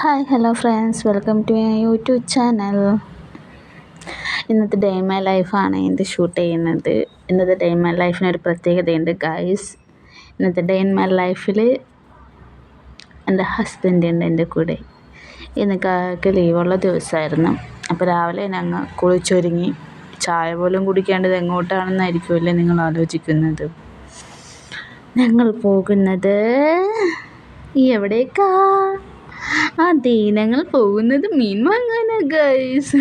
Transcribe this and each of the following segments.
Hi hello friends. Welcome to my YouTube channel. ഇന്നത്തെ day my ലൈഫാണ് ഇത് shoot ചെയ്യുന്നത്. ഇന്നത്തെ ഡേ മൈ ലൈഫിന് ഒരു പ്രത്യേകതയുണ്ട് ഗൈസ് ഇന്നത്തെ ഡേ ഇൻ മൈ ലൈഫിൽ എന്റെ ഹസ്ബൻഡ് ഉണ്ട് എന്റെ കൂടെ. ഇന്ന് കാക്ക് ലീവുള്ള ദിവസമായിരുന്നു. അപ്പോൾ രാവിലെ ഞങ്ങൾ കുളിച്ചൊരുങ്ങി. ചായ പോലും കുടിക്കേണ്ടത് എങ്ങോട്ടാണെന്നായിരിക്കുമല്ലേ നിങ്ങൾ ആലോചിക്കുന്നത്? ഞങ്ങൾ പോകുന്നത് ഈ എവിടേക്കാ? അതേ ഞങ്ങൾ പോകുന്നത് മീൻ വാങ്ങാനാ ഗൈസ്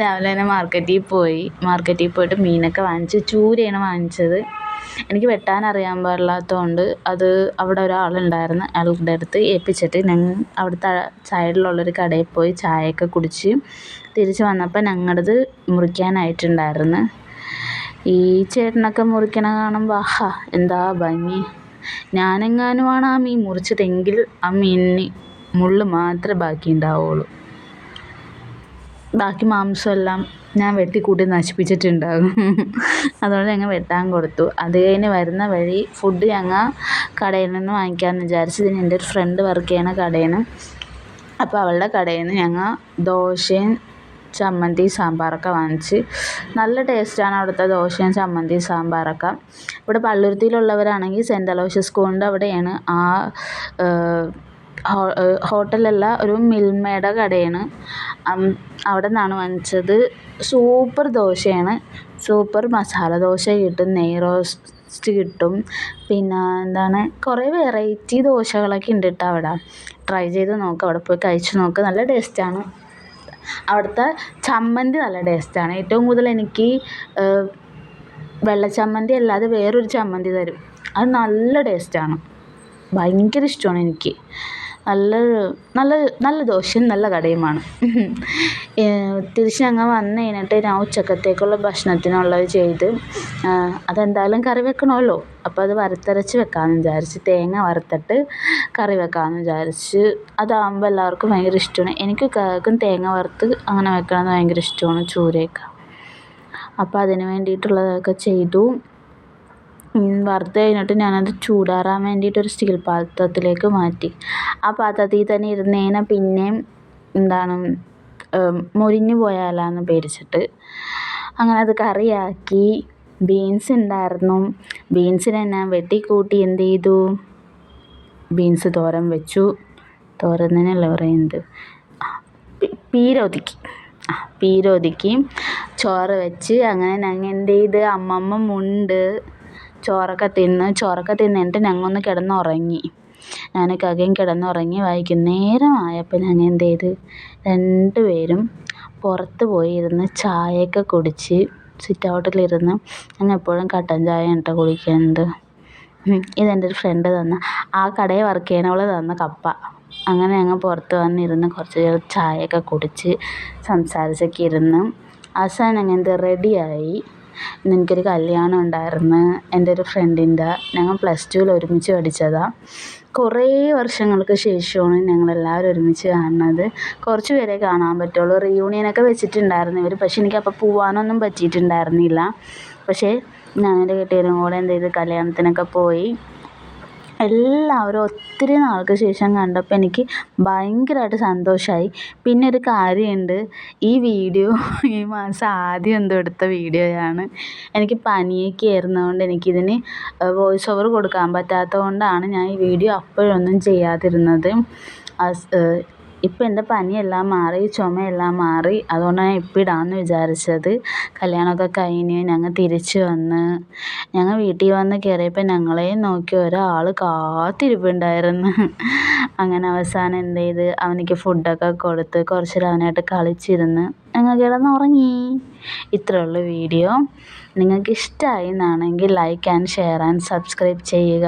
രാവിലെ തന്നെ മാർക്കറ്റിൽ പോയി. മാർക്കറ്റിൽ പോയിട്ട് മീനൊക്കെ വാങ്ങിച്ച്. ചൂരയാണ് വാങ്ങിച്ചത്. എനിക്ക് വെട്ടാൻ അറിയാൻ പാടില്ലാത്തതുകൊണ്ട് അത് അവിടെ ഒരാളുണ്ടായിരുന്നു. അയാളുടെ അടുത്ത് ഏൽപ്പിച്ചിട്ട് ഞങ്ങൾ അവിടുത്തെ സൈഡിലുള്ളൊരു കടയിൽ പോയി ചായയൊക്കെ കുടിച്ച് തിരിച്ച് വന്നപ്പോൾ ഞങ്ങളത് മുറിക്കാനായിട്ടുണ്ടായിരുന്നു. ഈ ചേട്ടനൊക്കെ മുറിക്കണ കാണുമ്പോൾ ആഹാ എന്താ ഭംഗി. ഞാനെങ്ങാനുമാണ് ആ മീൻ മുറിച്ചതെങ്കിൽ ആ മീനിന് മുള്ള് മാത്രമേ ബാക്കി ഉണ്ടാവുള്ളൂ ബാക്കി മാംസമെല്ലാം ഞാൻ വെട്ടിക്കൂട്ടി നശിപ്പിച്ചിട്ടുണ്ടാകും. അതുകൊണ്ട് ഞങ്ങൾ വെട്ടാൻ കൊടുത്തു. അത് കഴിഞ്ഞ് വരുന്ന വഴി ഫുഡ് ഞങ്ങൾ കടയിൽ നിന്ന് വാങ്ങിക്കാമെന്ന് വിചാരിച്ചു. ഇതിന് എന്റെ ഒരു ഫ്രണ്ട് വർക്ക് ചെയ്യണ കടയിൽ നിന്ന് അപ്പോൾ അവളുടെ കടയിൽ നിന്ന് ഞങ്ങൾ ദോശയും ചമ്മന്തി സാമ്പാറൊക്കെ വാങ്ങിച്ച്. നല്ല ടേസ്റ്റാണ് അവിടുത്തെ ദോശയും ചമ്മന്തി സാമ്പാറൊക്കെ. ഇവിടെ പള്ളുരുത്തിയിലുള്ളവരാണെങ്കിൽ സെന്റ് അലോഷ്യസ് സ്കൂളിന്റെ അവിടെയാണ്. ആ ഹോട്ടലല്ല ഒരു മിൽമയുടെ കടയാണ്. അവിടെ നിന്നാണ് വാങ്ങിച്ചത്. സൂപ്പർ ദോശയാണ്. സൂപ്പർ മസാല ദോശ കിട്ടും നെയ് റോസ്റ്റ് കിട്ടും. പിന്നെ എന്താണ് കുറേ വെറൈറ്റി ദോശകളൊക്കെ ഉണ്ട് കേട്ടോ അവിടെ. ട്രൈ ചെയ്ത് നോക്ക് അവിടെ പോയി കഴിച്ച് നോക്ക്. നല്ല ടേസ്റ്റാണ്. അവിടുത്തെ ചമ്മന്തി നല്ല ടേസ്റ്റാണ് ഏറ്റവും കൂടുതൽ എനിക്ക് വെള്ള ചമ്മന്തി അല്ലാതെ വേറൊരു ചമ്മന്തി തരും. അത് നല്ല ടേസ്റ്റാണ് ഭയങ്കര ഇഷ്ടമാണ് എനിക്ക്. നല്ല നല്ല നല്ല ദോശയും നല്ല കടയുമാണ്. തിരിച്ച് ഞങ്ങൾ വന്ന് കഴിഞ്ഞിട്ട് ഞാൻ ഉച്ചക്കത്തേക്കുള്ള ഭക്ഷണത്തിനുള്ളത് ചെയ്ത് അതെന്തായാലും കറി വെക്കണമല്ലോ. അപ്പോൾ അത് വറുത്തരച്ച് വെക്കാമെന്ന് വിചാരിച്ച് തേങ്ങ വറുത്തിട്ട് കറി വെക്കാമെന്ന് വിചാരിച്ച് അതാകുമ്പോൾ എല്ലാവർക്കും ഭയങ്കര ഇഷ്ടമാണ് എനിക്ക് കേൾക്കും തേങ്ങ വറുത്ത് അങ്ങനെ വെക്കണമെന്ന് ഭയങ്കര ഇഷ്ടമാണ് ചൂരയൊക്കെ. അപ്പോൾ അതിന് വേണ്ടിയിട്ടുള്ളതൊക്കെ ചെയ്തു. വറുത്ത് കഴിഞ്ഞിട്ട് ഞാനത് ചൂടാറാൻ വേണ്ടിയിട്ട് ഒരു സ്റ്റീൽ പാത്രത്തിലേക്ക് മാറ്റി. ആ പാത്രത്തിൽ തന്നെ ഇരുന്നതിനെ പിന്നെയും എന്താണ് മുരിഞ്ഞു പോയാലാന്ന് പേടിച്ചിട്ട് അങ്ങനെ അത് കറിയാക്കി. ബീൻസ് ഉണ്ടായിരുന്നു. ബീൻസിനെ ഞാൻ വെട്ടിക്കൂട്ടി എന്ത് ചെയ്തു? ബീൻസ് തോരൻ വെച്ചു. തോരൻ പറയുന്നത്? പീര ഒതുക്കി. ആ പീര ചോറ് വെച്ച് അങ്ങനെ ഞങ്ങൾ എന്ത് ചെയ്ത്? അമ്മമ്മ മുണ്ട് ചോറൊക്കെ തിന്ന് ചോറൊക്കെ തിന്നിട്ട് ഞങ്ങളൊന്ന് കിടന്നുറങ്ങി. ഞാൻ കകയും കിടന്നുറങ്ങി വൈകുന്നേരമായപ്പോൾ ഞങ്ങൾ എന്ത് ചെയ്ത്? രണ്ട് പേരും പുറത്ത് പോയി ഇരുന്ന് ചായയൊക്കെ കുടിച്ച് സിറ്റ് ഔട്ടിലിരുന്ന് ഞങ്ങൾ എപ്പോഴും കട്ടൻ ചായ കേട്ടോ കുടിക്കുന്നത് ഇതെന്റെ ഒരു ഫ്രണ്ട് തന്ന. ആ കടയിൽ വർക്ക് ചെയ്യണവൾ തന്ന കപ്പ. അങ്ങനെ ഞങ്ങൾ പുറത്ത് വന്നിരുന്ന് കുറച്ച് നേരം ചായയൊക്കെ കുടിച്ച് സംസാരിച്ചൊക്കെ ഇരുന്ന് അവസാനം ഞങ്ങൾ എന്ത് റെഡിയായി ഇന്ന് എനിക്കൊരു കല്യാണം ഉണ്ടായിരുന്നു. എന്റെ ഒരു ഫ്രണ്ടിന്റെ ഞങ്ങൾ പ്ലസ് ടുവിൽ ഒരുമിച്ച് പഠിച്ചതാണ് കുറേ വർഷങ്ങൾക്ക് ശേഷമാണ് ഞങ്ങളെല്ലാവരും ഒരുമിച്ച് കാണുന്നത്. കുറച്ച് പേരെ കാണാൻ പറ്റുള്ളൂ. റീയൂണിയനൊക്കെ വെച്ചിട്ടുണ്ടായിരുന്നു ഇവർ പക്ഷേ എനിക്കപ്പോൾ പോവാനൊന്നും പറ്റിയിട്ടുണ്ടായിരുന്നില്ല. പക്ഷേ ഞാൻ എന്റെ കെട്ടിയവനും കൂടെ എന്ത് ചെയ്തു കല്യാണത്തിനൊക്കെ പോയി. എല്ലാവരും ഒത്തിരി നാൾക്ക് ശേഷം കണ്ടപ്പോൾ എനിക്ക് ഭയങ്കരമായിട്ട് സന്തോഷമായി പിന്നെ ഒരു കാര്യമുണ്ട്. ഈ വീഡിയോ ഈ മാസം ആദ്യം എന്തോ എടുത്ത വീഡിയോയാണ്. എനിക്ക് പനിയൊക്കെ ആയിരുന്നതുകൊണ്ട് എനിക്കിതിന് വോയിസ് ഓവർ കൊടുക്കാൻ പറ്റാത്തത് കൊണ്ടാണ് ഞാൻ ഈ വീഡിയോ അപ്പോഴൊന്നും ചെയ്യാതിരുന്നത്. ഇപ്പം എന്റെ പനിയെല്ലാം മാറി ചുമയെല്ലാം മാറി. അതുകൊണ്ടാണ് ഇപ്പം ഇടാമെന്ന് വിചാരിച്ചത്. കല്യാണമൊക്കെ കഴിഞ്ഞ് ഞങ്ങൾ തിരിച്ച് വന്ന് ഞങ്ങൾ വീട്ടിൽ വന്ന് കയറിയപ്പോൾ ഞങ്ങളെയും നോക്കി ഒരാൾ കാത്തിരിപ്പുണ്ടായിരുന്നു. അങ്ങനെ അവസാനം എന്ത് ചെയ്ത്? അവനിക്ക് ഫുഡൊക്കെ കൊടുത്ത് കുറച്ച് അവനായിട്ട് കളിച്ചിരുന്ന് ഞങ്ങൾ കിടന്നുറങ്ങി. ഇത്രയേ ഉള്ളൂ വീഡിയോ. നിങ്ങൾക്ക് ഇഷ്ടമായി എന്നാണെങ്കിൽ like and share and subscribe ചെയ്യുക.